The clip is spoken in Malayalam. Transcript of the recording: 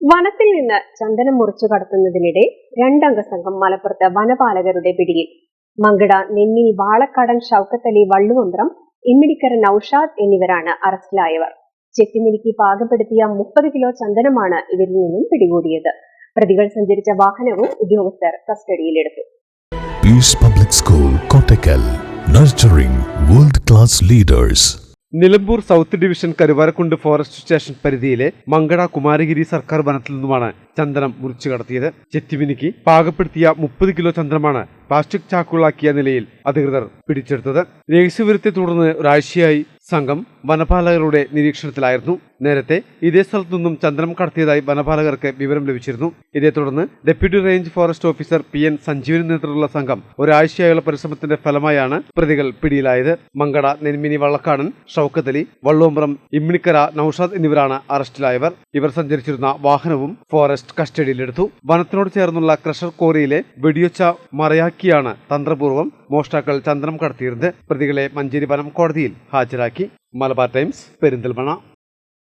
വനത്തിൽ നിന്ന് ചന്ദനം മുറിച്ചു കടത്തുന്നതിനിടെ രണ്ടംഗ സംഘം മലപ്പുറത്ത് വനപാലകരുടെ പിടിയിൽ. മങ്കട നെന്നി വാളക്കടൻ ഷൌക്കത്തലി വള്ളുവന്ത്രം ഇമ്മിടിക്കര നൌഷാദ് എന്നിവരാണ് അറസ്റ്റിലായവർ. ചെത്തിമിനിക്ക് പാകപ്പെടുത്തിയ മുപ്പത് കിലോ ചന്ദനമാണ് ഇവരിൽ നിന്നും പിടികൂടിയത്. പ്രതികൾ സഞ്ചരിച്ച വാഹനവും ഉദ്യോഗസ്ഥർ കസ്റ്റഡിയിലെടുത്തു. Public school Kottakkal nurturing world class leaders. Nilambur south division Karuvarakundu forest station പരിധിയിലെ മങ്കട കുമാരഗിരി സർക്കാർ വനത്തിൽ നിന്നുമാണ് ചന്ദനം മുറിച്ചു കടത്തിയത്. ചെത്തിമിനിക്ക് പാകപ്പെടുത്തിയ മുപ്പത് കിലോ ചന്ദനമാണ് പ്ലാസ്റ്റിക് ചാക്കുകളാക്കിയ നിലയിൽ അധികൃതർ പിടിച്ചെടുത്തത്. രഹസ്യവിവരത്തെ തുടർന്ന് ഒരാഴ്ചയായി സംഘം വനപാലകരുടെ നിരീക്ഷണത്തിലായിരുന്നു. നേരത്തെ ഇതേ സ്ഥലത്തു നിന്നും ചന്ദ്രം കടത്തിയതായി വനപാലകർക്ക് വിവരം ലഭിച്ചിരുന്നു. ഇതേ തുടർന്ന് deputy range forest officer P N സഞ്ജീവിന് നേതൃത്വത്തിലുള്ള സംഘം ഒരാഴ്ചയായുള്ള പരിശ്രമത്തിന്റെ ഫലമായാണ് പ്രതികൾ പിടിയിലായത്. മങ്കട നെന്മിനി വള്ളക്കാടൻ ഷൌക്കത്തലി വള്ളുവമ്പ്രം ഇമ്മിണിക്കര നൌഷാദ് എന്നിവരാണ് അറസ്റ്റിലായവർ. ഇവർ സഞ്ചരിച്ചിരുന്ന വാഹനവും ഫോറസ്റ്റ് കസ്റ്റഡിയിലെടുത്തു. വനത്തിനോട് ചേർന്നുള്ള ക്രഷർ കോറിയിലെ വെടിയൊച്ച മറയാക്കിയാണ് തന്ത്രപൂർവം മോഷ്ടാക്കൾ ചന്ദ്രം കടത്തിയിരുന്നത്. പ്രതികളെ മഞ്ചേരി വനം കോടതിയിൽ ഹാജരാക്കി. മലബാർ ടൈംസ് പെരിന്തൽമണ്ണ.